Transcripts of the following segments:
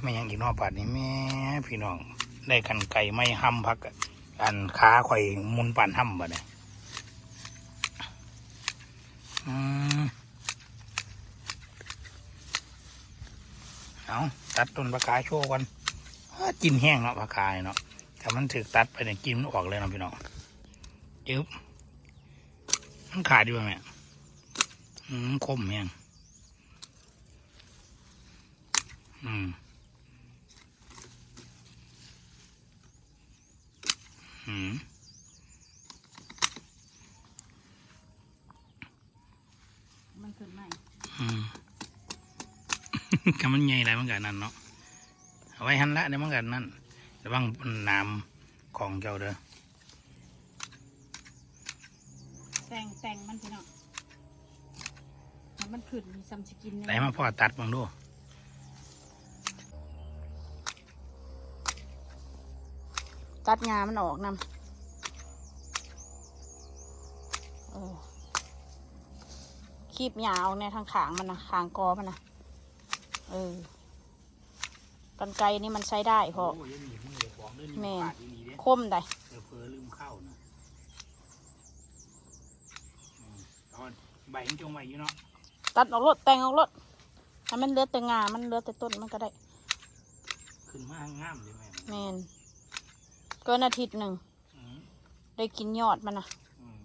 ไม่ยังอีกนอกบาดนี้แม่พี่น้อง ได้กันไก่ไม่ห้ำพักอะอันขาข่อยมุนปั่นห้ำบ่เนี่ยเอาตัดต้นปลากาโชว์กันอ้ากินแห้งเนาะปลากาเนาะแต่มันถึกตัดไปเนี่ยกินมันออกเลยนะพี่น้องจึ๊บมันขาดดีกว่าแม่อืมคมแห้งอืม มมันขึ้นใหม่อืมก็มันใหญ่ไรมันกันนั่นเนาะเอาไว้หันละเดี๋ยวมันกันนั่นระวังน้ำของเจ้าเด้อแต่งแต่งมันพี่น้องให้มันขึ้นมีซัมสกินไหนมาพ่อตัดบังดู ตัดงามันออกนำเออคีบยาวในยทางขางมันนะขางกอมันนะเออกันไกรนี่มันใช้ได้เพราะโอ้ยยังมีมือของเด้อนี่แม่ขาดอีหลีเด้คมได้เดี๋ยวเผลอลืมเข้านะอืมเอาใบมันจงไว้อยู่เนาะตัดออกรถแต่งออกรถให้มันเหลือแต่งา มันเหลือแต่ต้นมันก็ได้ ขึ้นมางามเลยแม่แมนเกินอาทิตย์หนึ่งอืมได้กินยอดมันนะอืม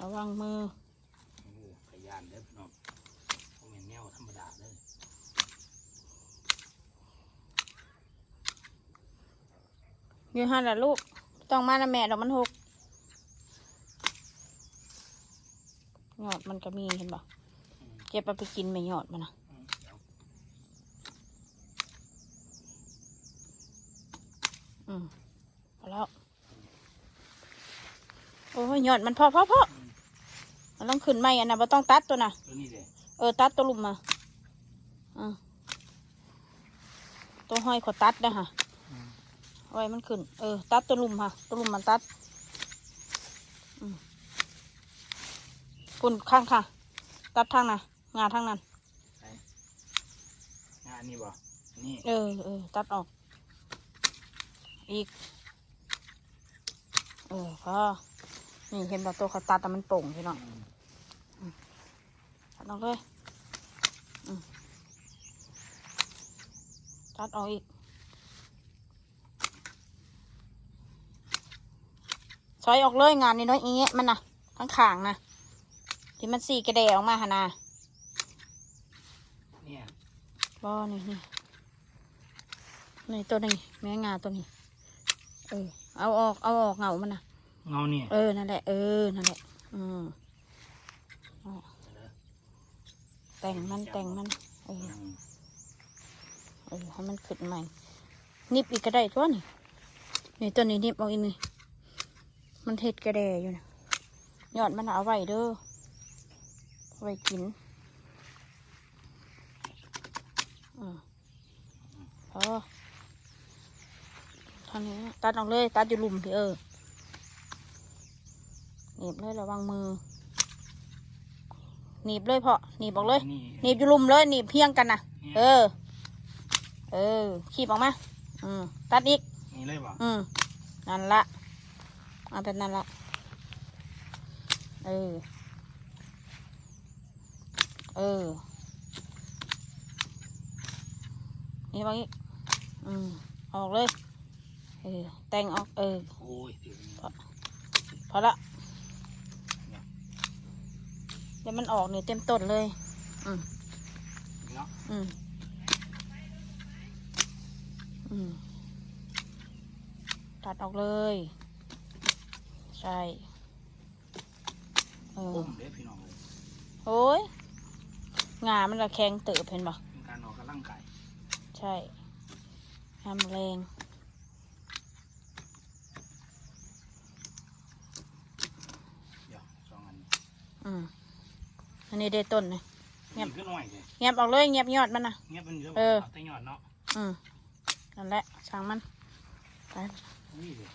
ระวังมือโอ้ขยันเด้อพี่น้องเขาเป็นแนวธรรมดาเลยอยู่ห้าละลูก ต้องมาละแม่ดอกมันหกยอดมันก็มีเห็นปะอืมเก็บเอาไปกินไม่ยอดมันนะอืมเดี๋ยวอืมพอแล้ว โอ้ยยอดมันพอพอพอมันต้องขึ้นไหมอันน่ะบ่ต้องตัดตัวน่ะตัวนี้เด้เออ ตัดตัวลุมมาอืมตัวห้อยขอตัดนะฮะอืมเอาไว้มันขึ้น เออ ตัดตัวลุมค่ะ ตัวลุมมันตัดอืมปุ่นข้างค่ะ ตัดทางน่ะ งาทางนั้น งานนี่บ่นี่เออเออตัดออก อีก เออพอนี่เห็นบ่ตัวเขาตัดแต่มันโป่งพี่น้องอืมตัดออกเลยอืมตัดออกอีกซอยออกเลยงานนี้น้อยอีเงี้ยมันนะข้างขางๆนะที่มันสี่กระเดออกมาหนนา เนี่ย บ่นี่นี่นี่ตัวนี้แม่งาตัวนี้ เออ เอาออกเอาออกเหงามันนะเงาเนี่ยเออนั่นแหละเออนั่นแหละอืมเอาแต่งมันแต่งมันเอออืมเออให้มันขึ้นใหม่ นิบอีกก็ได้ตัวนี่นี่ตัวนี้นิบเอาอีกนี่มันเห็ดกระแดอยู่นะยอดมันเอาไว้เด้อเอาไว้กินอืม พอเท่านี้ตัดออกเลย ตัดอยู่หลุมพี่เออหนีบเลยระวังมือหนีบเลยพอหนีบออกเลยนี่หนีบอยู่หลุมเลยหนีบเพียงกันนะนี่ยเออ เออขีบออกมาอืมตัดอีกนี่เลยบ่อืมนั่นละเอาเป็นนั่นละเออ เออนี่บางอีก อืมออกเลยเออแต่งออกเออโอ้ยเดี๋ยวนี้พอละเดี๋ยวมันออกเนี่ยเต็มต้นเลย อืมเนาะอืมอืมตัดออกเลย ใช่เออปุ่มเด้อพี่น้องเลยโอ้ยงามันละแข็งเติบเห็นปะเป็นการออกกำลังกายใช่ ทำแรงเดี๋ยวสองอันนี้อืมอันนี้ได้ต้นนะเงียบนี่ก็น้อยเลยเงียบออกเลยเงียบยอดมันนะเงียบมันเยอะเออแต่ยอดเนาะอืมนั่นแหละช่างมันไปนี่เลย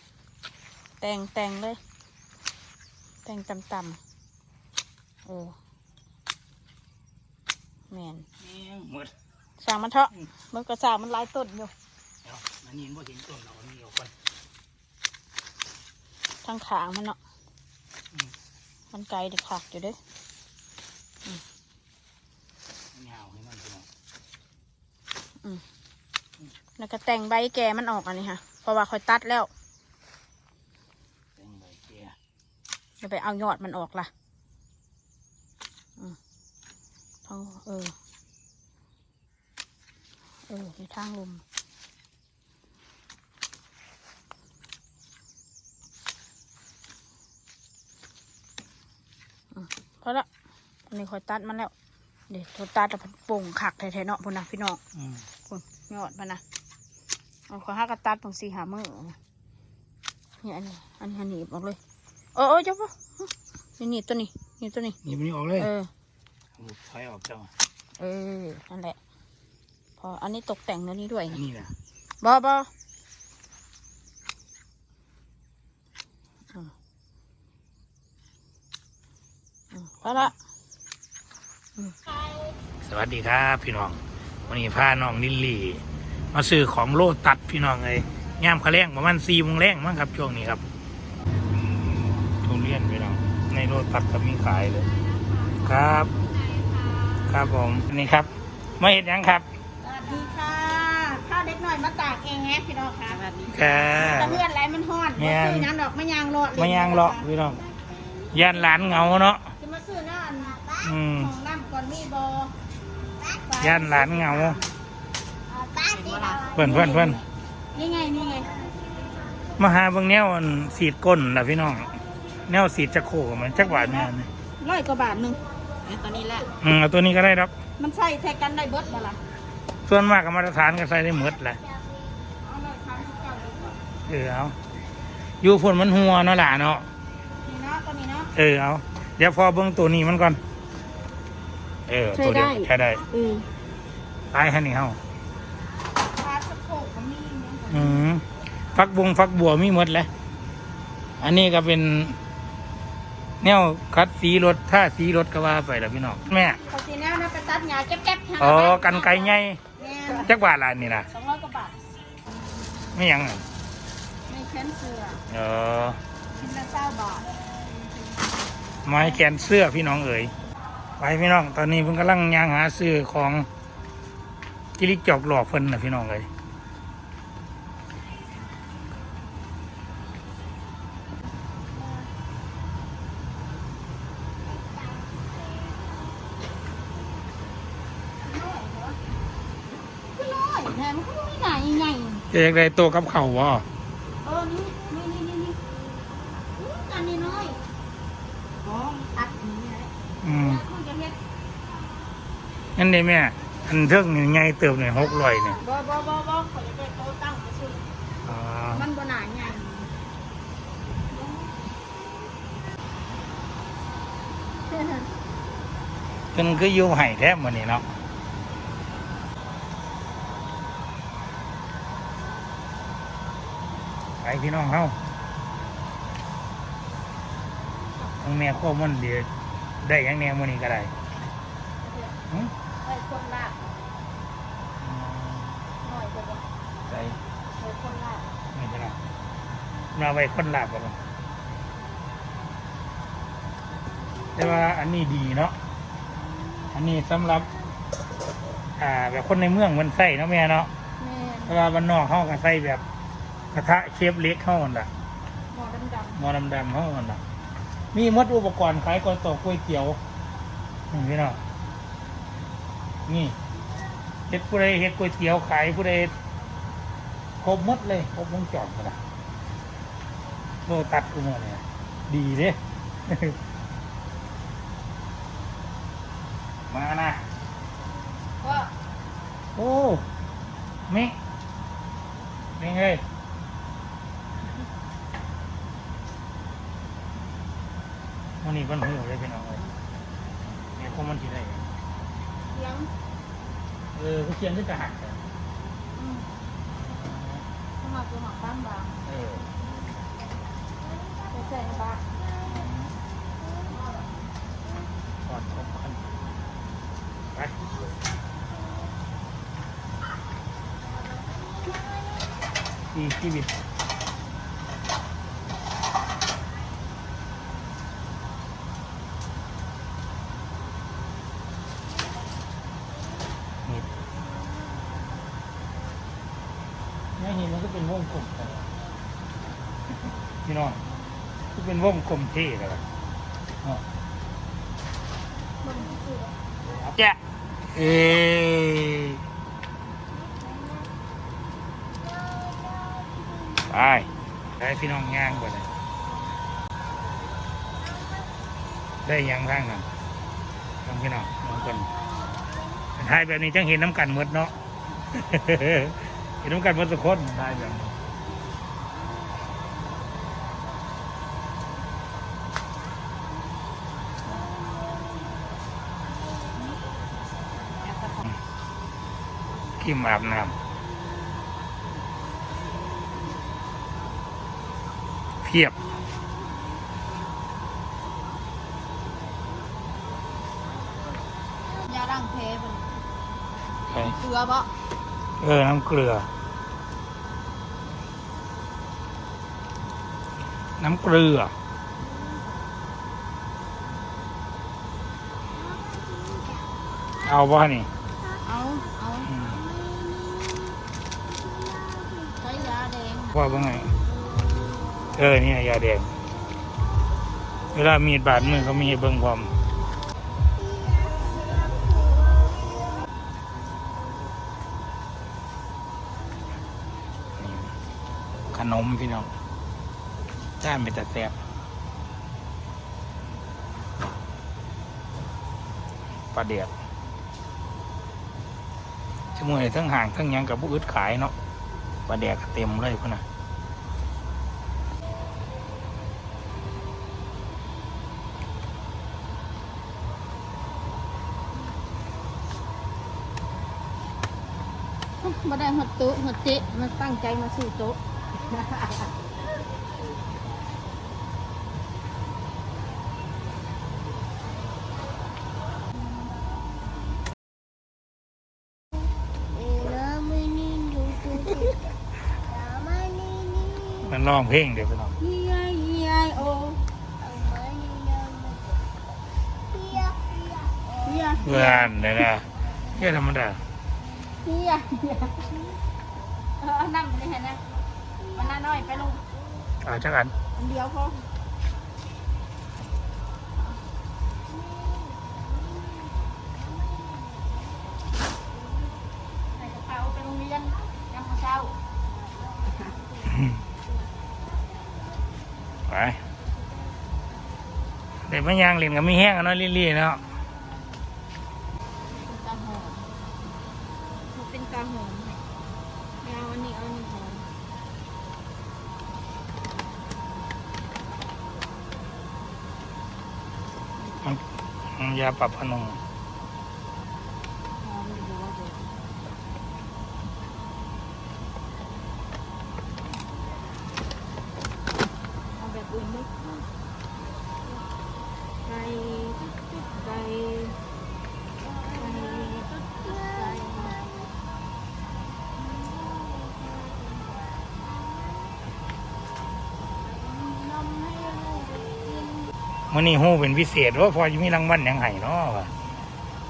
แต่งแต่งเลย แต่งต่ำเออแมนแม่งหมดสร้างมันเถอะมันก็สร้างมันหลายต้นอยู่เดี๋ยว อันนี้บ่เห็นต้นเราอันนี้ออกก่อนทางขางมันเนาะอืมมันไกลเด็กขักอยู่เด้อเงาให้มันพี่น้องแล้วก็แต่งใบแก่มันออกอันนี้ค่ะ เพราะว่าคอยตัดแล้วแต่งใบเกียจะไปเอายอดมันออกล่ะอืมเอาเออเออในทางลม พอละอันนี้คอยตัดมันแล้ว เดี๋ยวโทรตัดแล้วมันโป่งขักแท้ๆเนาะพุ่นนะพี่น้องอืมคุณยอดมันนะเอาขอห้ากระตัดตรงสี่หามือนะนี่อันนี้อันนี้อันนี้บอกเลยเออเออเจ้าปะนี่นี่ตัวนี้นี่ตัวนี้นี่มันนี่ออกเลยเออเอาถอยออกเจ้าเออนั่นแหละ พออันนี้ตกแต่งตัวนี้ด้วยอันนี่นี้นะบอบออืม อืมพอละสวัสดีครับพี่น้องวันนี้พาน้องลิลลี่มาซื้อของโลตัดพี่น้องเลยย่ามเขาแรงประมาณสี่โมงแรงมั้งครับช่วงนี้ครับทุเรียนพี่น้องในโลตัดก็มีขายเลย ครับ ครับผมนี่ครับไม่เห็นยังครับสวัสดีค่ะข้าวเด็กหน่อยมาตากเองแฮะพี่น้องค่ะสวัสดีครัแต่บเลือดไหลมันห้อนแม่บ่นซื้อน้ำดอกมะยางโลดไม่ยังเลาะพี่น้องย่านหลานเหงาเนาะจะมาซื้อน้ำ อันอืมของน้ำก่อนมีบอย่านหลานเหงา เพื่อนเพื่อนเพื่อนนี่ไงนี่ไงมาหาเบิ่งแนวอันสีดก้นล่ะพี่น้อง แนวสีดจะโคเหมือนจักหวาดเนี่ยนี่ร้อยกว่าบาทหนึ่งตอนนี้แหละอืมเอาตัวนี้ก็ได้ครับ มันใส่ใส่กันได้เบิดบ่ล่ะส่วนมากกับมาตรฐานก็ใส่ได้หมดแหละเอาเลยสามสิบเก้าดีกว่าเออเอาอยู่ฝนมันหัวเนาะหล่ะเนาะนี่เนาะตัวนี้เนาะเออเอาเดี๋ยวพอเบิ่งตัวนี้มันก่อน เออตัวเดียวใช้ได้ ใช้ได้อือตายให้นี่เฮาปลาสะโพกก็มีเนี่ยอืมฟักบงฟักบัวมีหมดแหละอันนี้ก็เป็น แนวคัดสีรถท่าสีรถก็ว่าไปแล้วพี่น้องแม่เขาสีแนวนะไปตัดหญ้าแก๊บๆอ๋อกันไกลใหญ่แม่จักบาทละนี่นะสองร้อยกว่าบาทไม่หยังอะไม่แค้นเสือเออ ชิ้นละเก้าบาทไม้แขนเสื้อพี่น้องเอ๋ย ไปพี่น้อง ตอนนี้เพิ่งกำลังย่างหาซื้อของกิริจอกหลอกเพิ่นนะพี่น้องเอ๋ยคือน้อยแถมมันก็ไม่หนาใหญ่จะอยากได้ตัวกับเข่าววะๆเออนี่นี่นี่นี่นี่อู้อันนี้น้อยอ๋อตัดอย่างนี้แหละอืมมันจะเฮ็ด นั่นเด้แม่ อันเทิงนี่ใหญ่เติบเนี่ยหกร้อยเนี่ยบ่บ่บ่บ่ขอจะไปโตตั้งไปซื้ออ่ามันบ่หนาใหญ่เพิ่นคืออยู่ไห้แทบมื้อนี้เนาะไปพี่น้องเฮาทั้งแม่ข้อมันเดียวได้หยังแนวมื้อนี้ก็ได้หึไป คนลาบน้อยกว่าบ่ใส่ไปคนลาบไม่ใช่หรอมาไว้คนหลับกันแต่ว่าอันนี้ดีเนาะอันนี้สำหรับ อ่า แบบคนในเมืองมันใส่เนาะแม่เนาะแม่นแต่ว่าบ้านนอกเขาก็ใส่แบบ กระทะเชฟเล็กเข้ากันละหมอดำๆหมอดำๆเข้ากันละมีหมดอุปกรณ์ขายก๋วยเตี๋ยวก๋วยเตี๋ยวนี่พี่น้อง นี่เฮ็ดผู้ใดเฮ็ดก๋วยเตี๋ยวขายผู้ใดครบหมดเลยครบวงจรกันละโลตัดกูมาเนี่ยดีเด้มานะก็โอ้มินี่เฮ้ยวันนี้วันหู เคียงก็จะหักกันมัครตัหมักบ้านบางเออใส่บ้างก่อนของมันไปนี่ที่มี วงกลมเท่เลยแกะเอไปได้พี่น้องย่างไปเลยได้หยังทางนั้นต้องพี่น้องมองกันถ่ายแบบนี้จังเห็นน้ำกันหมดเนาะ เห็นน้ำกันหมดทุกคนได้แบบ นี้กิมอาบน้ำเพียบ ยาดังเพบนไปเกลือบ่เออ น้ำเกลือ น้ำเกลือเอาบ่นี่ เอาเอา อืม ใช้ ยาว่าไง เออเนี่ยยาแดง เวลามีดบาดมือเขามีเบิ่งพร้อมขนมพี่น้องจ้านเป็นแต่แซ่บปลาเดียกชั่วโมงทั้งห่างทั้งยังกับผู้อึดขายเนาะ ปลาแดกเต็มเลยพุ่นนะมาได้หดโต๊ะหดเจ๊มันตั้งใจมาสู่โต๊ะ ร้องเพลงเดี๋ยวพี่น้องยี่ไอยี่ไอโอเฮียเพื่อนเดี๋ยวนะเพื่อนธรรมดาเฮียเฮียเออเอานั่งไปเลยนะมันน่าน้อยไปลงเอาจักอันอันเดียวพอ ไม่ยางเล่นกับไม่แห้งกันเนาะลี่ๆเนาะเป็นตาหอมมันเป็นตาหอมไม่เอาอันนี้เอาอันนี้หอมอืมยาปรับพนง มื่อนี้ฮู้เป็นพิเศษว่าพอจะมีรางวัลหยังไห้เนาะวะ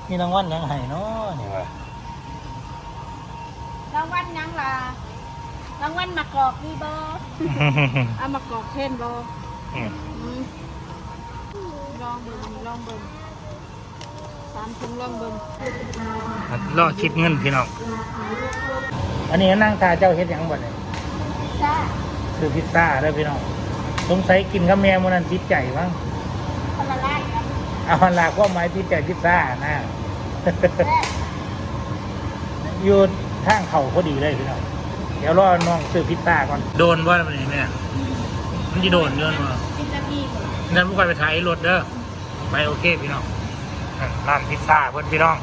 มีรางวัลหยังไห้เนาะนี่วะรางวัลยังล่ะรางวัลมะกอกมีบอเอามะกอกเทนบออืมอืมลองเบิ่งลองเบิ่งสามถุงลองเบิ่งรอคิดเงินพี่น้องอันนี้นั่งตาเจ้าเฮ็ดหยังบ่เนี่ยจ้าคือพิซซ่าเด้อพี่น้องสงสัยกินกับแม่มื้อนั้นติดใจมั้งคนละไล่กัน เอาหลักความหมายติดใจพิซซ่านะแม่อยู่ทางเขาพอดีเลยพี่น้องเดี๋ยวรอน้องซื้อพิซซ่าก่อนโดนว่ามันนี่แม่มันจะโดนเยอะมั้สิบนาทีก่อนงั้นพวกไปไปถ่ายรถเด้อไปโอเคพี่น้องอะร้านพิซซ่าเพื่อนพี่น้อง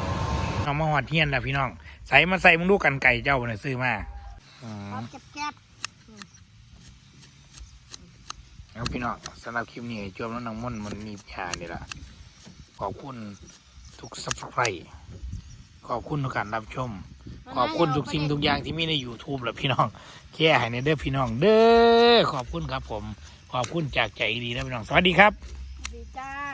น้องมาหอดเทียนแล้วพี่น้อง ใส่มาใส่มึงดูกันไก่เจ้าเนี่ยซื้อมาอืมพร้อมแก็บแก็บแล้วพี่น้องสำหรับคลิปนี้จวบแล้วน้องม่อนมันมียานี่ละ ขอบคุณทุกซับสไครต์ขอบคุณทุกการรับชม ขอบคุณทุกสิ่งทุกอย่างที่มีใน YouTube และพี่น้อง แค่ให้ในเด้อพี่น้อง เด้อขอบคุณครับผม ขอบคุณจากใจดีนะพี่น้อง สวัสดีครับ ดีจ้า